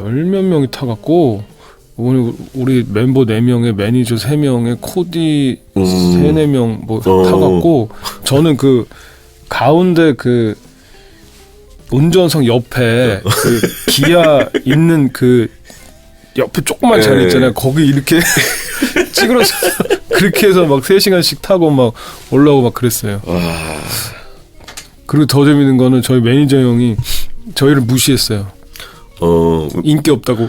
열 몇 명이 타갖고 우리, 우리 멤버 네 명에 매니저 세 명에 코디 음. 세네 명뭐 어. 타갖고 저는 그 가운데 그 운전석 옆에 그 기아 있는 그 옆에 조그만 자리 네. 있잖아요. 거기 이렇게 찌그러져 그렇게 해서 막 3시간씩 타고 막 올라오고 막 그랬어요. 와. 그리고 더 재밌는 거는 저희 매니저 형이 저희를 무시했어요. 어. 인기 없다고.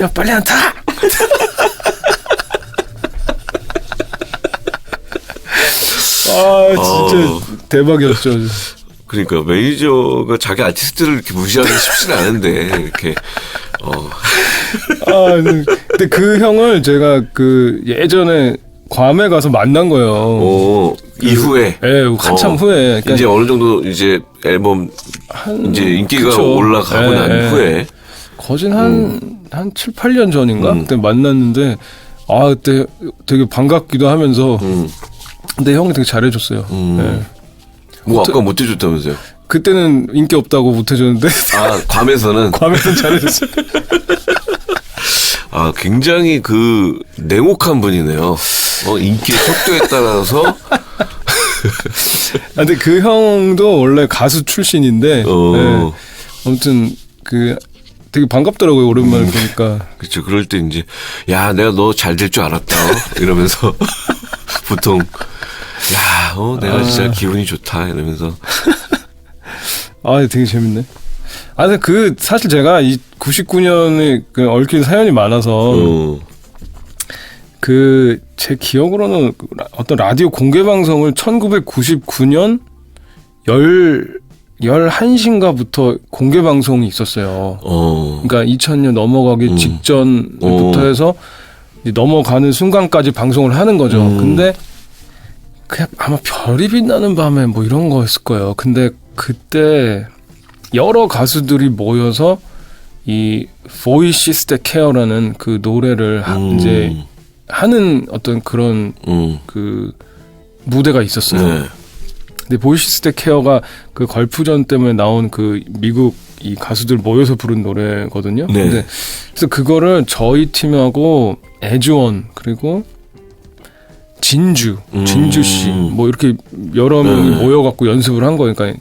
야 빨리 안 타. 아 진짜 어. 대박이었죠. 그러니까 매니저가 자기 아티스트를 이렇게 무시하기 쉽지는 않은데 이렇게 어. 아 근데 그 형을 제가 그 예전에 괌에 가서 만난 거예요. 어. 이후에 예, 한참 어. 후에. 그러니까 이제 어느 정도 이제 앨범 한- 이제 인기가 그쵸. 올라가고 예, 난 예. 후에 거진 한, 한 7, 8년 전인가? 음. 그때 만났는데, 아, 그때 되게 반갑기도 하면서, 음. 근데 형이 되게 잘해줬어요. 음. 예. 뭐 아까 못 해줬다면서요? 그때는 인기 없다고 못 해줬는데, 아 괌에서는 괌에서는 잘해줬어요. 아 굉장히 그 냉혹한 분이네요. 어 인기의 척도에 따라서 아, 근데 그 형도 원래 가수 출신인데, 어 예. 아무튼, 그, 되게 반갑더라고요, 오랜만에 보니까. 그렇죠. 그럴 때 이제 야 내가 너 잘 될 줄 알았다 어? 이러면서 보통 야 어 내가 진짜 기분이 좋다 이러면서 아, 되게 재밌네. 아, 근데 그, 사실 제가 이 99년에 그 얽힌 사연이 많아서, 어. 그 제 기억으로는 어떤 라디오 공개 방송을 1999년 열 11시인가부터 공개 방송이 있었어요. 어. 그러니까 2000년 넘어가기 음. 직전부터 어. 해서 넘어가는 순간까지 방송을 하는 거죠. 음. 근데 그냥 아마 별이 빛나는 밤에 뭐 이런 거였을 거예요. 근데 그때 여러 가수들이 모여서 이 보이시스 테 케어라는 그 노래를 하- 음. 이제 하는 어떤 그런 음. 그 무대가 있었어요. 네. 근데 보이시스 테 케어가 그 걸프전 때문에 나온 그 미국 이 가수들 모여서 부른 노래거든요. 네. 근데 그래서 그거를 저희 팀하고 애주원 그리고 진주, 음. 진주 씨 뭐 이렇게 여러 명이 네. 모여갖고 연습을 한 거니까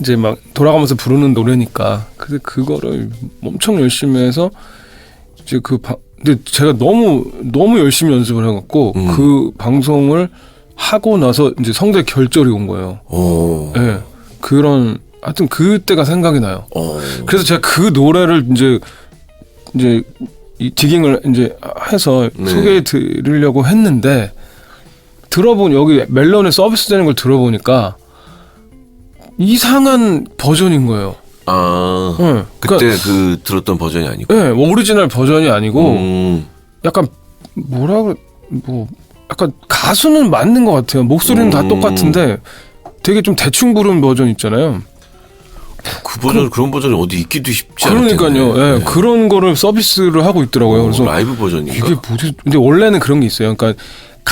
이제 막 돌아가면서 부르는 노래니까 근데 그거를 엄청 열심히 해서 이제 그 바, 근데 제가 너무 너무 열심히 연습을 해갖고 음. 그 방송을 하고 나서 이제 성대 결절이 온 거예요. 어. 예. 그런 하여튼 그때가 생각이 나요. 어. 그래서 제가 그 노래를 이제 이제 이 디깅을 이제 해서 네. 소개해 드리려고 했는데 들어본 여기 멜론에 서비스되는 걸 들어보니까 이상한 버전인 거예요. 아. 예. 그때 그러니까 그 들었던 버전이 아니고. 예, 뭐 오리지널 버전이 아니고 음. 약간 뭐라 그래 뭐 약간 가수는 맞는 것 같아요. 목소리는 다 음. 똑같은데 되게 좀 대충 부른 버전 있잖아요. 그 버전 그런 버전이 어디 있기도 쉽지 않을 그러니까요. 예, 네. 그런 거를 서비스를 하고 있더라고요. 그래서 라이브 버전인가? 이게 뭐지? 근데 원래는 그런 게 있어요. 그러니까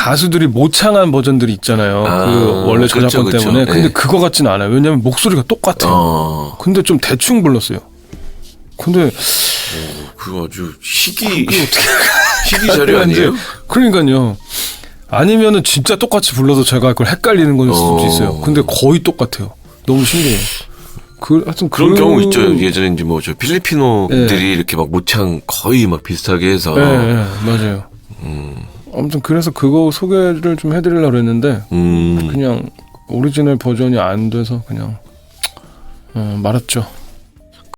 가수들이 모창한 버전들이 있잖아요. 아, 그 원래 저작권 그렇죠. 때문에. 근데 예. 그거 같진 않아요. 왜냐면 목소리가 똑같아요. 어. 근데 좀 대충 불렀어요. 근데 그거 아주 희귀 희귀 자료 아니에요? 그러니까요. 아니면은 진짜 똑같이 불러서 제가 그걸 헷갈리는 걸 수도 어. 있어요. 근데 거의 똑같아요. 너무 신기해요. 그 하여튼 그런 그- 경우 있죠. 예전에 이제 뭐 저 필리피노들이 네. 이렇게 막 모창 거의 막 비슷하게 해서 예, 예, 맞아요. 음, 아무튼 그래서 그거 소개를 좀 해드리려고 그랬는데 음, 그냥 오리지널 버전이 안 돼서 그냥 어, 말았죠.